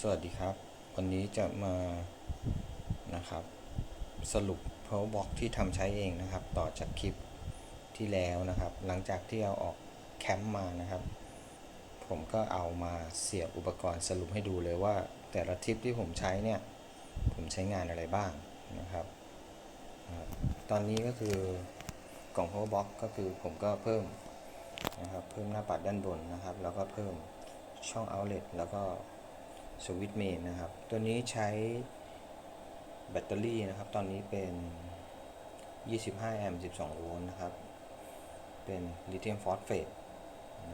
สวัสดีครับ วันนี้จะมานะครับ สรุป power box ที่ทำใช้เองนะครับ ต่อจากคลิปที่แล้วนะครับ หลังจากที่เอาออกแคมป์มานะครับ ผมก็เอามาเสียบอุปกรณ์สรุปให้ดูเลยว่า แต่ละทริปที่ผมใช้เนี่ย ผมใช้งานอะไรบ้างนะครับนะครับ ตอนนี้ก็คือกล่อง power box ก็คือผมก็เพิ่มนะครับ เพิ่มหน้าปัดด้านบนนะครับ แล้วก็เพิ่มช่อง outlet แล้วก็ สวิตเมนนะครับ ตัวนี้ใช้แบตเตอรี่นะครับ ตอนนี้เป็น 25 แอมป์ 12 โวลต์นะครับ เป็นลิเธียมฟอสเฟต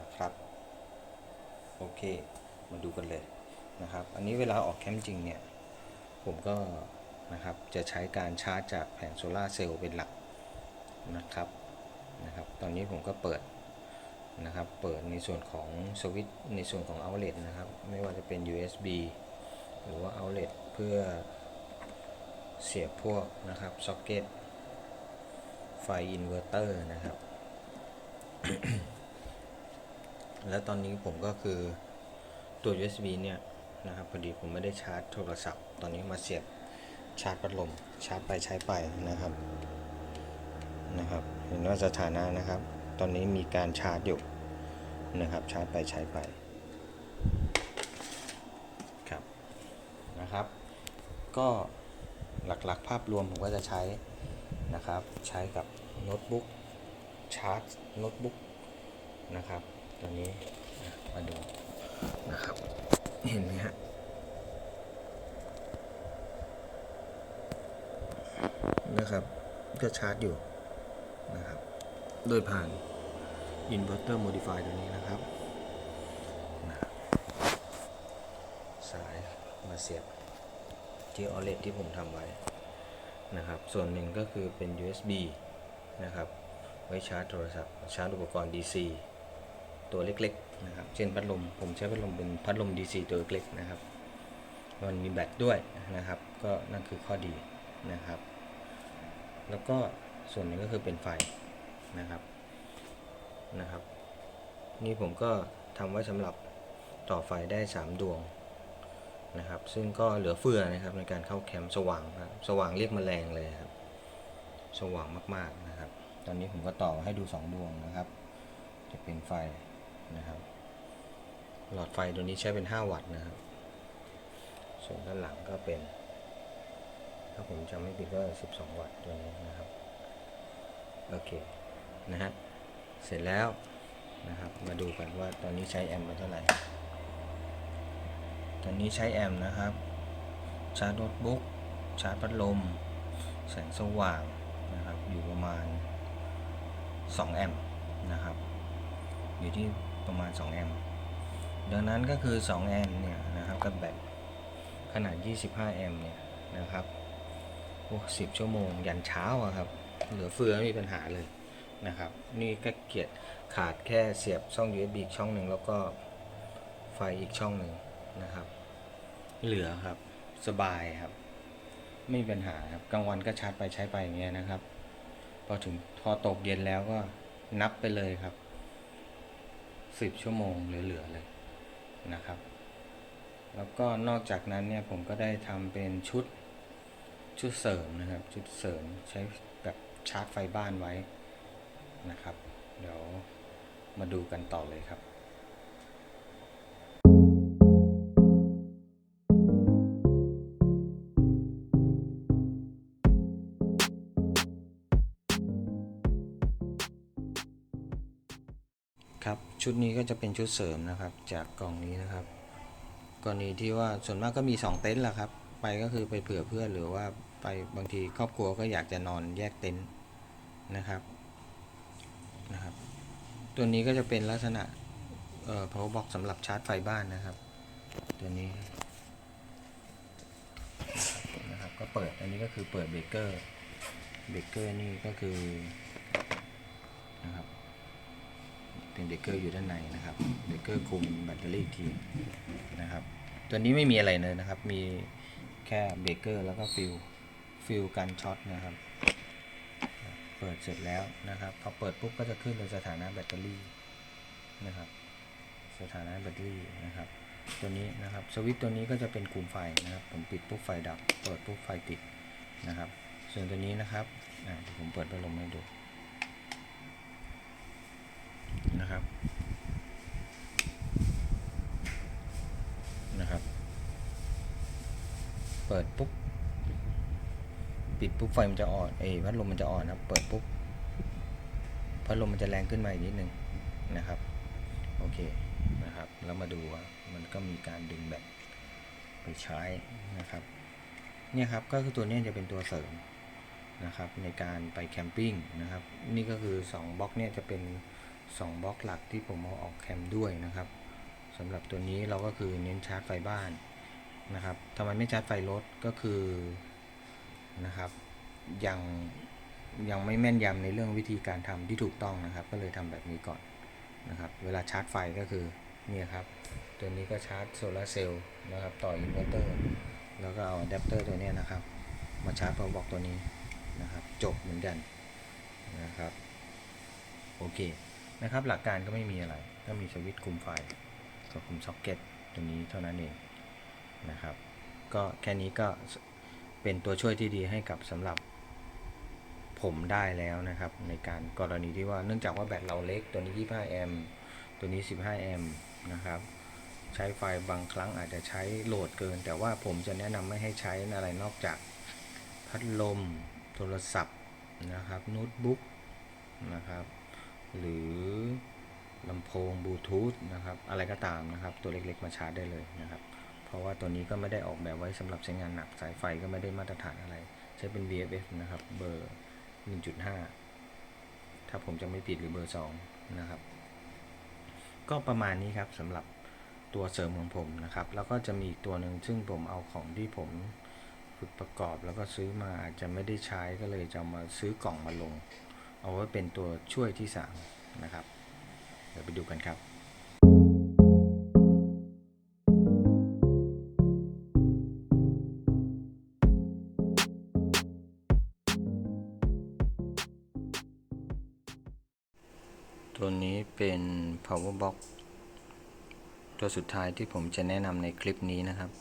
นะครับ โอเค มาดูกันเลยนะครับ อันนี้เวลาออกแคมป์จริงเนี่ย ผมก็นะครับ จะใช้การชาร์จจากแผงโซลาเซลล์เป็นหลักนะครับ นะครับ ตอนนี้ผมก็เปิด นะครับ เปิดในส่วนของสวิตช์ในส่วนของ outlet นะครับ ไม่ว่าจะเป็น USB หรือว่า outlet เพื่อเสียบพวกนะครับซ็อกเก็ตไฟอินเวอร์เตอร์นะครับ แล้วตอนนี้ผมก็คือตัว USB เนี่ยนะครับพอดีผมไม่ได้ชาร์จโทรศัพท์ ตอนนี้มาเสียบชาร์จพัดลมชาร์จไปใช้ไปนะครับนะครับ เห็นว่าสถานะนะครับ ตอนนี้มีการชาร์จอยู่นะครับชาร์จไปใช้ไปครับนะครับ ก็หลักๆ ภาพรวมผมก็จะใช้นะครับ ใช้กับโน้ตบุ๊กชาร์จโน้ตบุ๊กนะครับตัวนี้มาดูนะครับ เห็นไหมฮะนะครับก็ชาร์จอยู่ โดยผ่าน inverter modify ตัวนี้นะครับ สายมาเสียบที่ OLED ที่ผมทำไว้นะครับ ส่วนหนึ่งก็คือเป็น USB นะครับ ไว้ชาร์จโทรศัพท์ชาร์จอุปกรณ์ DC ตัวเล็กๆนะครับ เช่นพัดลม ผมใช้พัดลมเป็นพัดลม DC ตัวเล็กนะครับ มันมีแบตด้วยนะครับ ก็นั่นคือข้อดีนะครับ แล้วก็ส่วนหนึ่งก็คือเป็นไฟ นะครับนะครับ นี่ผมก็ทำไว้สำหรับต่อไฟได้ 3 ดวงนะครับ ซึ่งก็เหลือเฟือนะครับในการเข้าแคมป์สว่างครับสว่างเรียกแมลงเลยครับ สว่างมากๆนะครับ ตอนนี้ผมก็ต่อให้ดู 2 ดวงนะครับ จะเป็นไฟนะครับ หลอดไฟตัวนี้ใช้เป็น 5 วัตต์นะครับ ส่วนด้านหลังก็เป็น ถ้าผมจำไม่ผิดก็12 วัตต์ตัวนี้นะครับ โอเค นะฮะเสร็จแล้วนะครับมาดูกันว่าตอนนี้ใช้แอมป์ไปเท่าไหร่ ตอนนี้ใช้แอมป์นะครับ ชาร์จโน้ตบุ๊กชาร์จพัดลม แสงสว่างนะครับอยู่ประมาณ 2 แอมป์นะครับ อยู่ที่ประมาณ 2 แอมป์ดังนั้นก็คือ 2 แอมป์เนี่ยนะครับกับแบตขนาด 25 แอมป์เนี่ยนะครับโอ้สิบชั่วโมงยันเช้าอะครับ เหลือเฟือไม่มีปัญหาเลย นะครับ นี่ก็เกียดขาดแค่เสียบช่อง USB อีกช่องหนึ่งแล้วก็ไฟอีกช่องหนึ่งนะครับ เหลือครับสบายครับไม่มีปัญหาครับกลางวันก็ชาร์จไปใช้ไปอย่างเงี้ยนะครับ พอถึงพอตกเย็นแล้วก็นับไปเลยครับสิบชั่วโมงเหลือๆเลยนะครับ แล้วก็นอกจากนั้นเนี่ยผมก็ได้ทำเป็นชุดชุดเสริมนะครับ ชุดเสริมใช้แบบชาร์จไฟบ้านไว้ นะครับ เดี๋ยวมาดูกันต่อเลยครับครับชุดนี้ก็จะเป็นชุดเสริมนะครับจากกล่องนี้นะครับ กรณีที่ว่าส่วนมากก็มี 2 เต็นท์แหละครับ ไปก็คือไปเผื่อเพื่อนหรือว่าไปบางทีครอบครัวก็อยากจะนอนแยกเต็นท์นะครับ นะครับ ตัวนี้ก็จะเป็นลักษณะเอ่อ power box สำหรับชาร์จไฟบ้านนะครับ ตัวนี้นะครับก็เปิดอันนี้ก็คือเปิดเบรกเกอร์เบรกเกอร์นี่ก็คือนะครับเป็นเบรกเกอร์อยู่ด้านในนะครับเบรกเกอร์คุมแบตเตอรี่ทีนะครับ ตัวนี้ไม่มีอะไรเลยนะครับ มีแค่เบรกเกอร์แล้วก็ฟิลฟิลกันช็อตนะครับ เปิดเสร็จแล้วนะครับพอเปิดปุ๊บก็จะขึ้นเป็นสถานะแบตเตอรี่นะครับ สถานะแบตเตอรี่นะครับ ตัวนี้นะครับสวิตตัวนี้ก็จะเป็นคุมไฟนะครับ ผมปิดปุ๊บไฟดับ เปิดปุ๊บไฟติดนะครับ ส่วนตัวนี้นะครับเดี๋ยวผมเปิดพัดลมให้ดูนะครับนะครับ เปิดปุ๊บ ปิดปุ๊บไฟมันจะอ่อนเอยพัดลมมันจะอ่อนนะครับเปิดปุ๊บพัดลมมันจะแรงขึ้นมาอีกนิดนึงนะครับโอเคนะครับแล้วมาดูว่ามันก็มีการดึงแบตไปใช้นะครับเนี่ยครับก็คือตัวนี้จะเป็นตัวเสริมนะครับในการไปแคมปิ้งนะครับนี่ก็คือ 2บล็อกเนี่ยจะเป็น 2บล็อกหลักที่ผมเอาออกแคมด้วยนะครับสำหรับตัวนี้เราก็คือเน้นชาร์จไฟบ้านนะครับทำไมไม่ชาร์จไฟรถก็คือ นะครับ ยังยังไม่แม่นยำในเรื่องวิธีการทำที่ถูกต้องนะครับ ก็เลยทำแบบนี้ก่อนนะครับ เวลาชาร์จไฟก็คือเนี่ยครับ ตัวนี้ก็ชาร์จโซลาร์เซลล์นะครับต่ออินเวอร์เตอร์แล้วก็เอาอะแดปเตอร์ตัวนี้นะครับ มาชาร์จพาวบอกตัวนี้นะครับจบเหมือนกันนะครับโอเคนะครับหลักการก็ไม่มีอะไร ก็มีสวิตช์คุมไฟกับคุมซ็อกเก็ตตัวนี้เท่านั้นเองนะครับ ก็แค่นี้ก็ เป็นตัวช่วยที่ดีให้กับสำหรับผมได้แล้วนะครับ ในการกรณีที่ว่าเนื่องจากว่าแบตเราเล็กตัวนี้ 25 แอมป์ตัวนี้ 15 แอมป์นะครับ ใช้ไฟบางครั้งอาจจะใช้โหลดเกิน แต่ว่าผมจะแนะนำไม่ให้ใช้อะไรนอกจากพัดลมโทรศัพท์นะครับโน้ตบุ๊กนะครับหรือลำโพงบลูทูธนะครับอะไรก็ตามนะครับ ตัวเล็กๆมาชาร์จได้เลยนะครับ เพราะว่าตัวนี้ก็ไม่ได้ออกแบบไว้สำหรับใช้งานหนักสายไฟก็ไม่ได้มาตรฐานอะไร ใช้เป็น VFF นะครับเบอร์ 1.5 ถ้าผมจะไม่ผิดหรือเบอร์ 2 นะครับ ก็ประมาณนี้ครับสำหรับตัวเสริมของผมนะครับ แล้วก็จะมีอีกตัวหนึ่งซึ่งผมเอาของที่ผมฝึกประกอบแล้วก็ซื้อมาอาจจะไม่ได้ใช้ก็เลยจะมาซื้อกล่องมาลง เอาไว้เป็นตัวช่วยที่ 3 นะครับ เดี๋ยวไปดูกันครับ ตัวนี้เป็น power box ตัวสุดท้ายที่ผมจะแนะนำในคลิปนี้นะครับ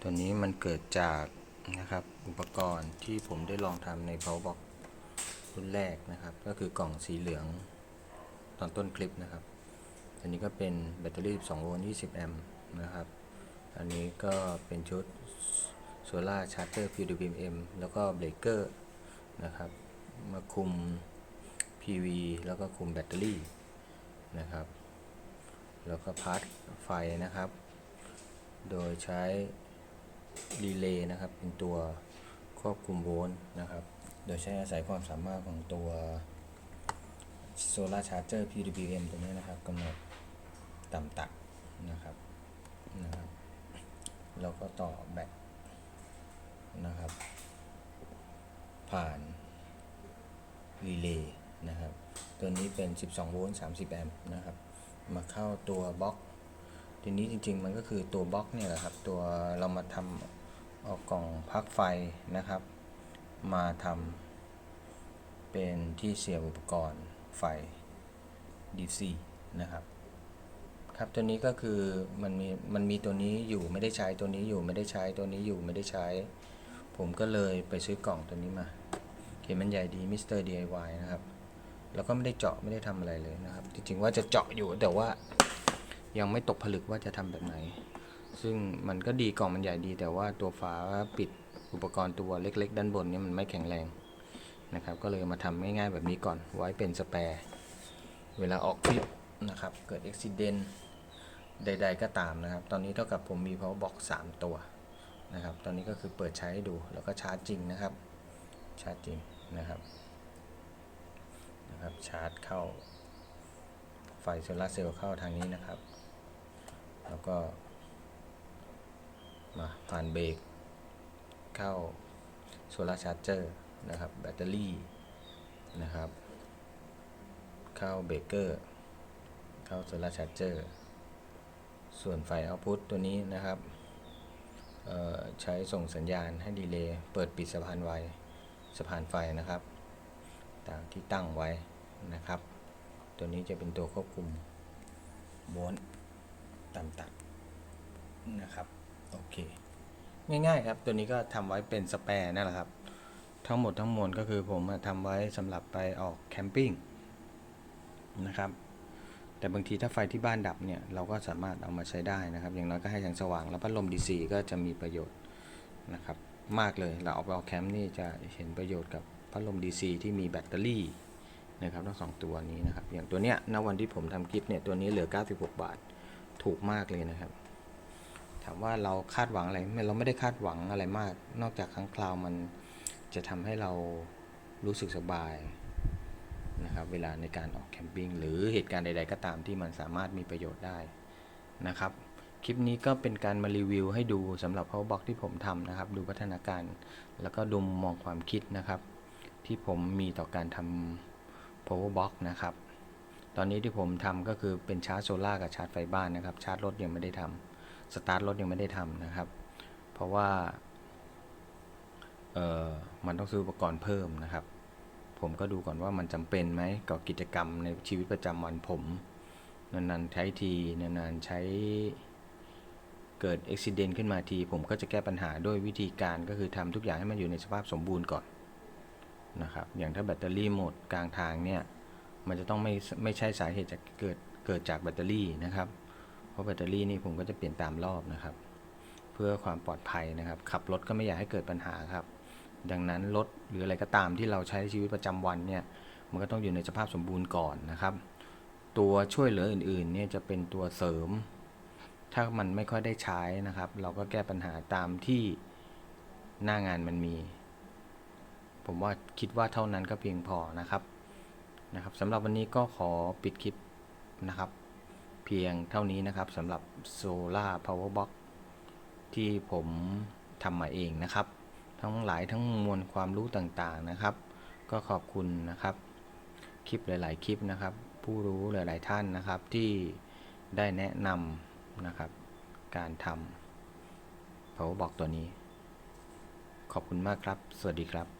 ตัวนี้มันเกิดจากนะครับอุปกรณ์ที่ผมได้ลองทำใน power box รุ่นแรกนะครับ ก็คือกล่องสีเหลืองตอนต้นคลิปนะครับ อันนี้ก็เป็นแบตเตอรี่ 12 โวลต์ 20 แอมป์นะครับ อันนี้ก็เป็นชุด Solar Charger PWM แล้วก็เบรกเกอร์นะครับ มาคุม PV แล้วก็คุมแบตเตอรี่นะครับ แล้วก็พาร์ทไฟนะครับ โดยใช้รีเลย์นะครับ เป็นตัวควบคุมโวลต์นะครับ โดยใช้อาศัยความสามารถของตัว Solar Charger PWM ตัวนี้นะครับกำหนดต่ำตัดนะครับนะครับ แล้วก็ต่อแบตนะครับ ผ่านรีเลย์ นะครับ ตัวนี้เป็น 12 โวลต์ 30 แอมป์นะครับ มาเข้าตัวบล็อก ทีนี้จริงๆ มันก็คือตัวบล็อกเนี่ยแหละครับ ตัวเรามาทำเอากล่องพักไฟนะครับ มาทำเป็นที่เสียบอุปกรณ์ไฟ DC นะครับครับตัวนี้ก็คือมันมีมันมีตัวนี้อยู่ไม่ได้ใช้ตัวนี้อยู่ไม่ได้ใช้ตัวนี้อยู่ไม่ได้ใช้ ผมก็เลยไปซื้อกล่องตัวนี้มา เขียนมันใหญ่ดีมิสเตอร์ DIY นะครับ แล้วก็ไม่ได้เจาะไม่ได้ทำอะไรเลยนะครับ จริงๆว่าจะเจาะอยู่แต่ว่ายังไม่ตกผลึกว่าจะทำแบบไหน ซึ่งมันก็ดีกล่องมันใหญ่ดี แต่ว่าตัวฝาปิดอุปกรณ์ตัวเล็ก ๆ ด้านบนนี่มันไม่แข็งแรงนะครับ ก็เลยมาทำง่ายๆแบบนี้ก่อน ไว้เป็นสแปร์เวลาออกทริปนะครับ เกิดอุบิเหตุใด ๆ ก็ตามนะครับ ตอนนี้เท่ากับผมมี power box 3 ตัวนะครับ ตอนนี้ก็คือเปิดใช้ให้ดูแล้วก็ชาร์จจริงนะครับ ชาร์จจริงนะครับ นะครับ ชาร์จเข้า ไฟโซลาร์เซลล์เข้าทางนี้นะครับ แล้วก็ มาผ่านเบรกเข้าโซลาร์ชาร์เจอร์นะครับ แบตเตอรี่นะครับ เข้าเบรกเกอร์ เข้าโซลาร์ชาร์เจอร์ส่วนไฟเอาพุตตัวนี้นะครับใช้ส่งสัญญาณให้ดีเลย์เปิดปิดสะพานไวสะพานไฟนะครับ ตามที่ตั้งไว้นะครับ ตัวนี้จะเป็นตัวควบคุมโวลต์ต่ำตัดนะครับโอเคง่ายๆครับ ตัวนี้ก็ทำไว้เป็นสแปร์นั่นแหละครับ ทั้งหมดทั้งมวลก็คือผมอะทำไว้สำหรับไปออกแคมปิ้งนะครับแต่บางทีถ้าไฟที่บ้านดับเนี่ยเราก็สามารถเอามาใช้ได้นะครับ อย่างน้อยก็ให้แสงสว่างแล้วพัดลม DC ก็จะมีประโยชน์นะครับ มากเลยเราเอาไปออกแคมป์นี่จะเห็นประโยชน์กับ พัดลม DC ที่มีแบตเตอรี่นะครับทั้งสองตัวนี้นะครับ อย่างตัวเนี้ยณวันที่ผมทำคลิปเนี่ยตัวนี้เหลือ 96 บาทถูกมากเลยนะครับ ถามว่าเราคาดหวังอะไรไม่เราไม่ได้คาดหวังอะไรมาก นอกจากครั้งคราวมันจะทำให้เรารู้สึกสบายนะครับเวลาในการออกแคมปิ้งหรือเหตุการณ์ใด ๆ ก็ตามที่มันสามารถมีประโยชน์ได้นะครับ คลิปนี้ก็เป็นการมารีวิวให้ดูสำหรับ powerbox ที่ผมทำนะครับ ดูพัฒนาการ แล้วก็ดูมุมมองความคิดนะครับ ที่ผมมีต่อการทำ powerbox นะครับ ตอนนี้ที่ผมทำก็คือเป็นชาร์จโซล่ากับชาร์จไฟบ้านนะครับ ชาร์จรถยังไม่ได้ทำสตาร์ทรถยังไม่ได้ทำนะครับ เพราะว่าเออมันต้องซื้ออุปกรณ์เพิ่มนะครับ ผมก็ดูก่อนว่ามันจำเป็นไหมกับกิจกรรมในชีวิตประจำวันผม นานๆใช้ที นานๆใช้เกิดอุบิเหตุขึ้นมาที ผมก็จะแก้ปัญหาด้วยวิธีการก็คือทำทุกอย่างให้มันอยู่ในสภาพสมบูรณ์ก่อน นะครับ อย่างถ้าแบตเตอรี่หมดกลางทางเนี่ยมันจะต้องไม่ไม่ใช่สาเหตุจากเกิดเกิดจากแบตเตอรี่นะครับ เพราะแบตเตอรี่นี่ผมก็จะเปลี่ยนตามรอบนะครับ เพื่อความปลอดภัยนะครับ ขับรถก็ไม่อยากให้เกิดปัญหาครับ ดังนั้นรถหรืออะไรก็ตามที่เราใช้ในชีวิตประจำวันเนี่ยมันก็ต้องอยู่ในสภาพสมบูรณ์ก่อนนะครับ ตัวช่วยเหลืออื่นๆเนี่ยจะเป็นตัวเสริม ถ้ามันไม่ค่อยได้ใช้นะครับ เราก็แก้ปัญหาตามที่หน้างานมันมี ผมว่าคิดว่าเท่านั้นก็เพียงพอนะครับนะครับสำหรับวันนี้ก็ขอปิดคลิปนะครับ เพียงเท่านี้นะครับสำหรับ Solar Power Box ที่ผมทำมาเองนะครับ ทั้งหลายทั้งมวลความรู้ต่างๆนะครับ ก็ขอบคุณนะครับ คลิปหลาย ๆ คลิปนะครับ ผู้รู้หลาย ๆ ท่านนะครับที่ได้แนะนำนะครับ การทำ Power Box ตัวนี้ ขอบคุณมากครับ สวัสดีครับ